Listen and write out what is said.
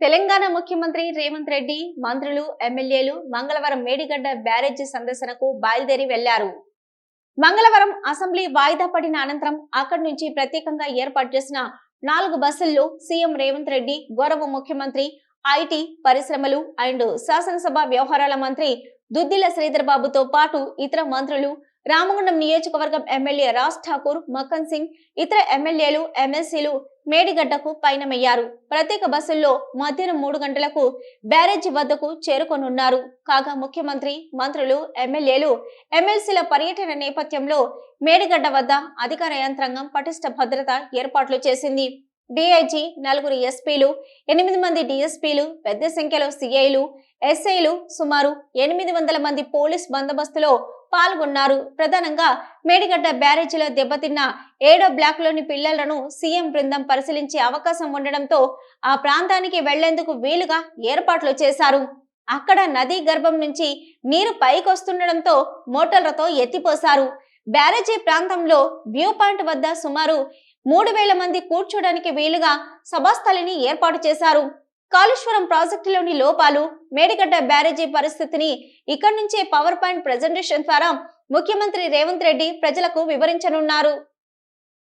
తెలంగాణ ముఖ్యమంత్రి రేవంత్ రెడ్డి మంత్రులు ఎమ్మెల్యేలు మంగళవారం మేడిగడ్డ బ్యారేజీ సందర్శనకు బయలుదేరి వెళ్ళారు. మంగళవారం అసెంబ్లీ వాయిదా పడిన అనంతరం అక్కడి నుంచి ప్రత్యేకంగా ఏర్పాటు చేసిన నాలుగు బస్సుల్లో సీఎం రేవంత్ రెడ్డి గౌరవ ముఖ్యమంత్రి ఐటీ పరిశ్రమలు అండ్ శాసనసభ వ్యవహారాల మంత్రి దుద్దిల శ్రీధర్ బాబుతో పాటు ఇతర మంత్రులు రామగుండం నియోజకవర్గం ఎమ్మెల్యే రాజ్ ఠాకూర్ మక్కన్ సింగ్ ఇతర ఎమ్మెల్యేలు ఎమ్మెల్సీలు మేడిగడ్డకు పయనమయ్యారు. ప్రత్యేక బస్సుల్లో మధ్యాహ్నం మూడు గంటలకు బ్యారేజీ వద్దకు చేరుకొనున్నారు. కాగా ముఖ్యమంత్రి మంత్రులు ఎమ్మెల్యేలు ఎమ్మెల్సీల పర్యటన నేపథ్యంలో మేడిగడ్డ వద్ద అధికార యంత్రాంగం పటిష్ట భద్రత ఏర్పాట్లు చేసింది. డిఐజీ నలుగురు ఎస్పీలు ఎనిమిది మంది డిఎస్పీలు పెద్ద సంఖ్యలో సిఐలు ఎస్ఐలు సుమారు ఎనిమిది వందల మంది పోలీస్ బందోబస్తులో పాల్గొన్నారు. ప్రధానంగా మేడిగడ్డ బ్యారేజీలో దెబ్బతిన్న ఏడో బ్లాక్లోని పిల్లలను సీఎం బృందం పరిశీలించే అవకాశం ఉండడంతో ఆ ప్రాంతానికి వెళ్ళేందుకు వీలుగా ఏర్పాట్లు చేశారు. అక్కడ నదీ గర్భం నుంచి నీరు పైకొస్తుండడంతో మోటార్లతో ఎత్తిపోశారు. బ్యారేజీ ప్రాంతంలో వ్యూ పాయింట్ వద్ద సుమారు మూడు వేల మంది కూర్చోడానికి వీలుగా సభాస్థలిని ఏర్పాటు చేశారు. కాళేశ్వరం ప్రాజెక్టులోని లోపాలు మేడిగడ్డ బ్యారేజీ పరిస్థితిని ఇక్కడి నుంచే పవర్ పాయింట్ ప్రజెంటేషన్ ద్వారా ముఖ్యమంత్రి రేవంత్ రెడ్డి ప్రజలకు వివరించనున్నారు.